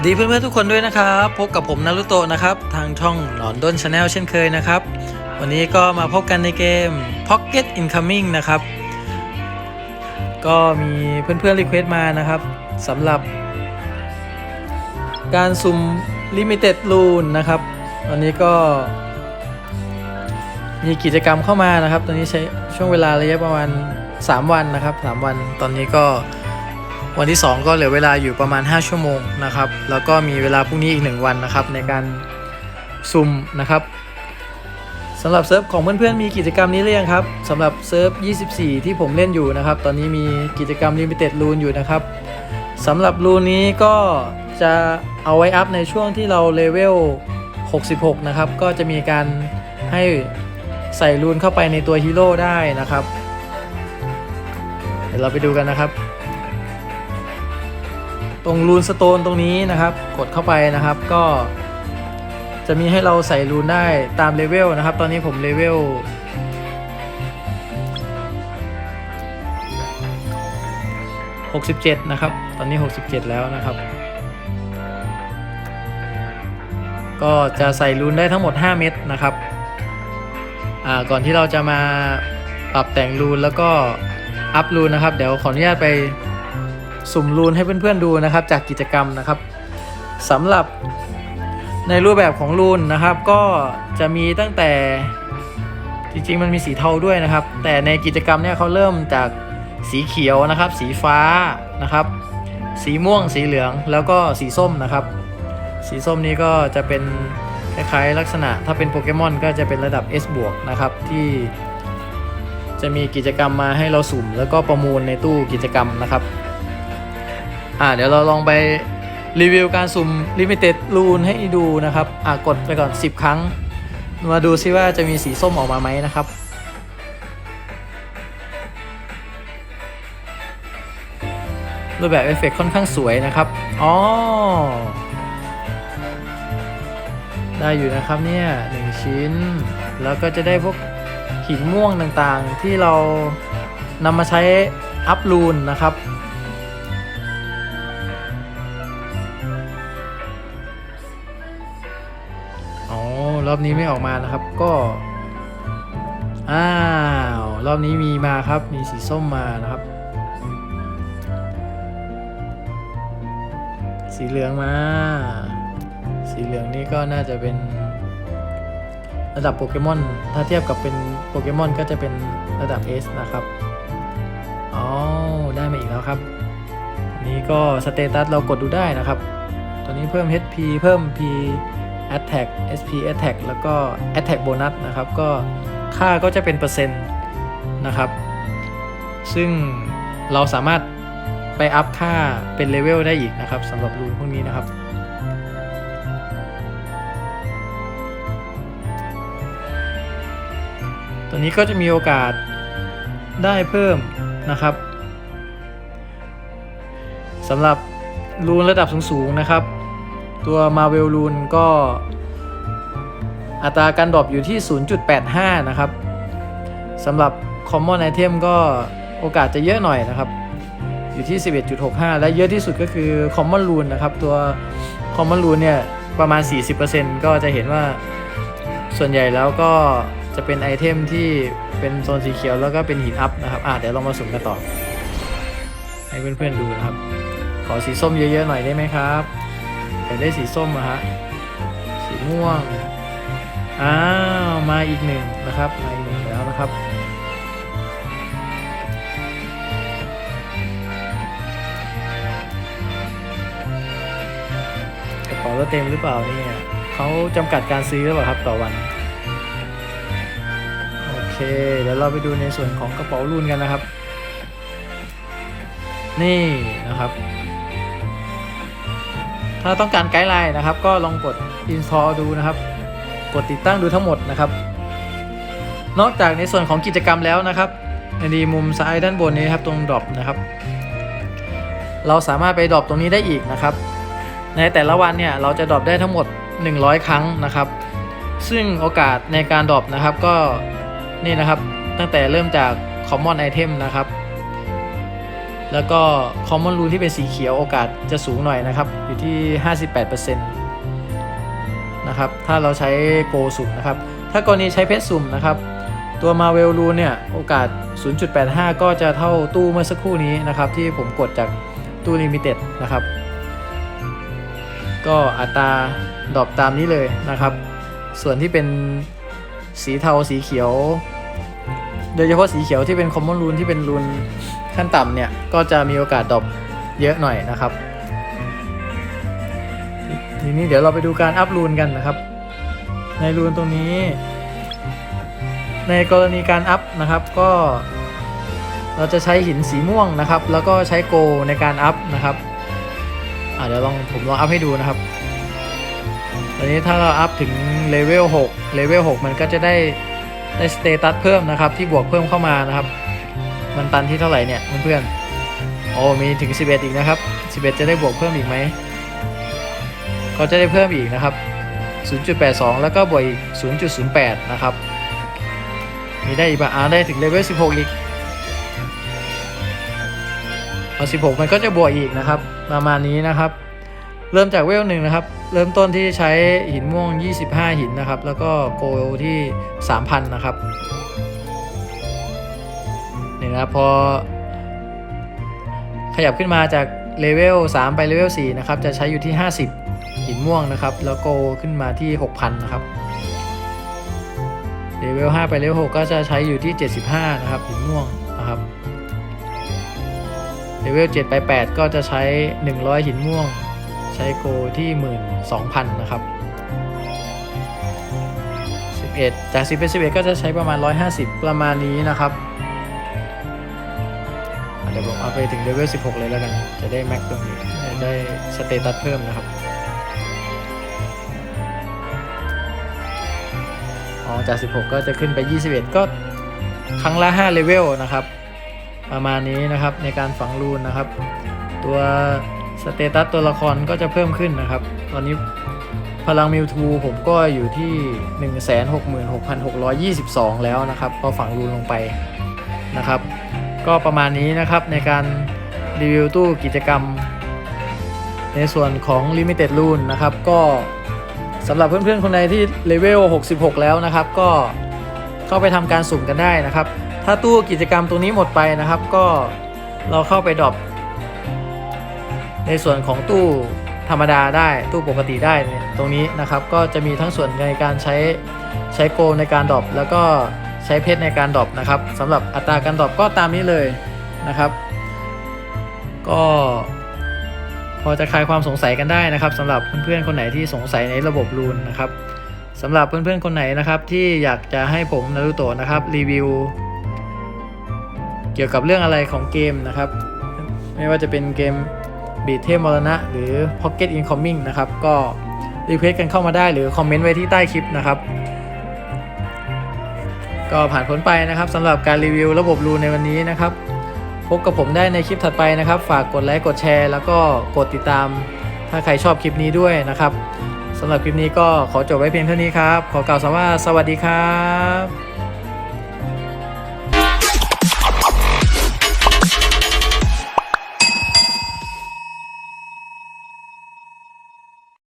วัสดีเพื่อนๆทุกคนด้วยนะครับ พบกับผมนารุโตะนะครับ ทางช่องหนอนด้นชาแนลเช่นเคยนะครับ วันนี้ก็มาพบกันในเกม Pocket Incoming นะครับ ก็มีเพื่อนๆรีเควสต์มานะครับสำหรับการสุ่ม Limited Rune นะครับตอนนี้ก็ มีกิจกรรมเข้ามานะครับ ตอนนี้ใช้ช่วงเวลาระยะประมาณ 3 วันนะครับ 3 วันตอนนี้ก็ วันที่ 2 ก็เหลือเวลาอยู่ประมาณ 5 ชั่วโมงนะครับ แล้วก็มีเวลาพรุ่งนี้อีก 1 วันนะครับ ในการซุ่มนะครับสำหรับเซิร์ฟของเพื่อนๆมีกิจกรรมนี้หรือยังครับสำหรับเซิร์ฟ 24 ที่ผมเล่นอยู่นะครับ ตอนนี้มีกิจกรรม Limited Rune อยู่นะครับสำหรับรูนนี้ก็จะเอาไว้อัพในช่วงที่เราเลเวล 66 นะครับ ก็จะมีการให้ใส่รูนเข้าไปในตัวฮีโร่ได้นะครับ เดี๋ยวเราไปดูกันนะครับ ตรงรูนสโตนตรงนี้นะครับ กดเข้าไปนะครับก็ จะมีให้เราใส่รูนได้ตามเลเวลนะครับ ตอนนี้ผมเลเวล67นะครับ ตอนนี้67แล้วนะครับ ก็จะใส่รูนได้ทั้งหมด 5 เม็ดนะครับก่อนที่เราจะมาปรับแต่งรูนแล้วก็อัพรูนนะครับ เดี๋ยวขออนุญาตไป สุ่มรูนให้เพื่อนๆดูนะครับ จากกิจกรรมนะครับสำหรับในรูปแบบของรูนนะครับ ก็จะมีตั้งแต่จริงๆมันมีสีเทาด้วยนะครับ แต่ในกิจกรรมเนี่ยเขาเริ่มจากสีเขียวนะครับ สีฟ้านะครับ สีม่วงสีเหลืองแล้วก็สีส้มนะครับ สีส้มนี้ก็จะเป็นคล้ายๆลักษณะ ถ้าเป็นโปเกมอนก็จะเป็นระดับ S บวกนะครับที่จะมีกิจกรรมมาให้เราสุ่ม แล้วก็ประมูลในตู้กิจกรรมนะครับ อ่าเดี๋ยวเราลองไปรีวิวการสุ่ม Limited Rune ให้ดูนะครับ อ่ากดไปก่อน 10 ครั้ง มาดูซิว่าจะมีสีส้มออกมาไหมนะครับ รูปแบบเอฟเฟกต์ค่อนข้างสวยนะครับ อ๋อ ได้อยู่นะครับเนี่ยหนึ่งชิ้น แล้วก็จะได้พวกหินม่วงต่างๆที่เรานำมาใช้อัพรูนนะครับ รอบนี้ไม่ออกมานะครับ ก็ อ้าว รอบนี้มีมาครับ มีสีส้มมานะครับ สีเหลืองมา สีเหลืองนี่ก็น่าจะเป็นระดับโปเกมอน ถ้าเทียบกับเป็นโปเกมอนก็จะเป็นระดับ S นะครับ อ๋อ ได้มาอีกแล้วครับ นี่ก็สเตตัสเรากดดูได้นะครับ ตัวนี้เพิ่ม HP เพิ่ม P Attack SP Attack แล้วก็ Attack Bonus นะครับ ก็ค่าก็จะเป็นเปอร์เซ็นต์นะครับ ซึ่งเราสามารถไปอัพค่าเป็นเลเวลได้อีกนะครับสำหรับรูนพวกนี้นะครับ ตัวนี้ก็จะมีโอกาสได้เพิ่มนะครับสำหรับรูนระดับสูงๆนะครับ ตัว Marvel รูนก็อัตราการดรอปอยู่ที่ 0.85 นะครับสำหรับ Common Item ก็โอกาสจะเยอะหน่อยนะครับ อยู่ที่ 11.65 และเยอะที่สุดก็คือ Common Rune นะครับ ตัว Common Rune เนี่ยประมาณ 40%ก็จะเห็นว่าส่วนใหญ่แล้วก็จะเป็นไอเทมที่เป็นโซนสีเขียวแล้วก็เป็นหินอัพนะครับ อะเดี๋ยวเรามาสุ่มกันต่อ ให้เพื่อนๆดูนะครับ ขอสีส้มเยอะๆหน่อยได้ไหมครับ อยากได้สีส้มอะฮะ สีม่วง อ้าว มาอีกหนึ่งนะครับ มาอีกหนึ่งแล้วนะครับกระเป๋าเราเต็มหรือเปล่าเนี่ยเขาจำกัดการซื้อหรือเปล่าครับต่อวัน โอเค เดี๋ยวเราไปดูในส่วนของกระเป๋ารุ่นกันนะครับ นี่นะครับ ถ้าต้องการไกด์ไลน์นะครับ ก็ลองกด install ดูนะครับ กดติดตั้งดูทั้งหมดนะครับ นอกจากในส่วนของกิจกรรมแล้วนะครับในดีมุมซ้ายด้านบนนี้ครับตรงดรอปนะครับ เราสามารถไปดรอปตรงนี้ได้อีกนะครับ ในแต่ละวันเนี่ยเราจะดรอปได้ทั้งหมด 100 ครั้งนะครับ ซึ่งโอกาสในการดรอปนะครับก็นี่นะครับตั้งแต่เริ่มจาก common item นะครับ แล้วก็ common rune ที่เป็นสีเขียวโอกาสจะสูงหน่อยนะครับ อยู่ที่ 58%นะครับ ถ้าเราใช้โกสุ่มนะครับ ถ้ากรณีใช้เพชรสุ่มนะครับ ตัว Marvel Rune เนี่ย โอกาส 0.85 ก็จะเท่าตู้เมื่อสักครู่นี้นะครับ ที่ผมกดจากตู้ Limited นะครับ ก็อัตราดอปตามนี้เลยนะครับ ส่วนที่เป็นสีเทาสีเขียว โดยเฉพาะสีเขียวที่เป็น Common Rune ที่เป็นรูน ขั้นต่ำเนี่ยก็จะมีโอกาสดรอปเยอะหน่อยนะครับ ทีนี้เดี๋ยวเราไปดูการอัพรูนกันนะครับ ในรูนตรงนี้ ในกรณีการอัพนะครับก็เราจะใช้หินสีม่วงนะครับ แล้วก็ใช้โกในการอัพนะครับอ่าเดี๋ยวลองผมลองอัพให้ดูนะครับตอนนี้ถ้าเราอัพถึงเลเวล6เลเวล6มันก็จะได้ได้สเตตัสเพิ่มนะครับที่บวกเพิ่มเข้ามานะครับ มันตันที่เท่าไหร่เนี่ยเพื่อนๆโอ้มีถึง 11 อีกนะครับ 11 จะได้บวกเพิ่มอีกไหมก็จะได้เพิ่มอีกนะครับ 0.82 แล้วก็บวกอีก 0.08 นะครับ มีได้อีกปะอ่าได้ถึงเลเวล 16 อีกพอ16 มันก็จะบวกอีกนะครับ ประมาณนี้นะครับ เริ่มจากเวลหนึ่งนะครับ เริ่มต้นที่ใช้หินม่วง 25 หินนะครับ แล้วก็โกลที่ 3,000 นะครับ นี่นะครับพอ ขยับขึ้นมาจากเลเวล3ไปเลเวล4นะครับจะใช้อยู่ที่ 50 หินม่วงนะครับ แล้วโกขึ้นมาที่ 6,000 นะครับเลเวล5ไปเลเวล6ก็จะใช้อยู่ที่ 75 นะครับหินม่วงนะครับเลเวล7ไป 8 ก็จะใช้ 100 หินม่วง ใช้โกที่ 12,000 นะครับ 11 จาก 10เป็น11 ก็จะใช้ประมาณ 150 ประมาณนี้นะครับ ดี๋ยวผมเอาไปถึงเลเวล16 เลยแล้วกัน จะได้แม็กตรงนี้ ได้สเตตัสเพิ่มนะครับ อ๋อ จาก 16 ก็จะขึ้นไป 21 ก็ครั้งละ 5 เลเวลนะครับ ประมาณนี้นะครับในการฝังรูนนะครับ ตัวสเตตัสตัวละครก็จะเพิ่มขึ้นนะครับ ตอนนี้พลังมิวทูผมก็อยู่ที่ 166,622 แล้วนะครับพอฝังรูนลงไปนะครับ ก็ประมาณนี้นะครับในการรีวิวตู้กิจกรรม ในส่วนของ Limited Run นะครับ ก็สำหรับเพื่อนๆคนใดที่เลเวล 66 แล้วนะครับ ก็เข้าไปทำการสุ่มกันได้นะครับ ถ้าตู้กิจกรรมตรงนี้หมดไปนะครับ ก็เราเข้าไปดรอปในส่วนของตู้ธรรมดาได้ตู้ปกติได้ตรงนี้นะครับ ก็จะมีทั้งส่วนในการใช้ใช้โกลในการดรอปแล้วก็ ใช้เพชรในการดรอปนะครับสำหรับอัตราการดรอปก็ตามนี้เลยนะครับ ก็พอจะคลายความสงสัยกันได้นะครับสำหรับเพื่อนๆคนไหนที่สงสัยในระบบรูนนะครับสำหรับเพื่อนๆคนไหนนะครับที่อยากจะให้ผมนารุโตะนะครับรีวิว เกี่ยวกับเรื่องอะไรของเกมนะครับ ไม่ว่าจะเป็นเกมบีเทมมรณะ หรือ Pocket Incoming นะครับ ก็รีเควสกันเข้ามาได้หรือคอมเมนต์ไว้ที่ใต้คลิปนะครับ ก็ผ่านพ้นไปนะครับสำหรับการรีวิวระบบรูในวันนี้นะครับ พบกับผมได้ในคลิปถัดไปนะครับ ฝากกดไลค์กดแชร์ แล้วก็กดติดตาม ถ้าใครชอบคลิปนี้ด้วยนะครับสำหรับคลิปนี้ก็ขอจบไว้เพียงเท่านี้ครับ ขอกล่าวคำว่าสวัสดีครับ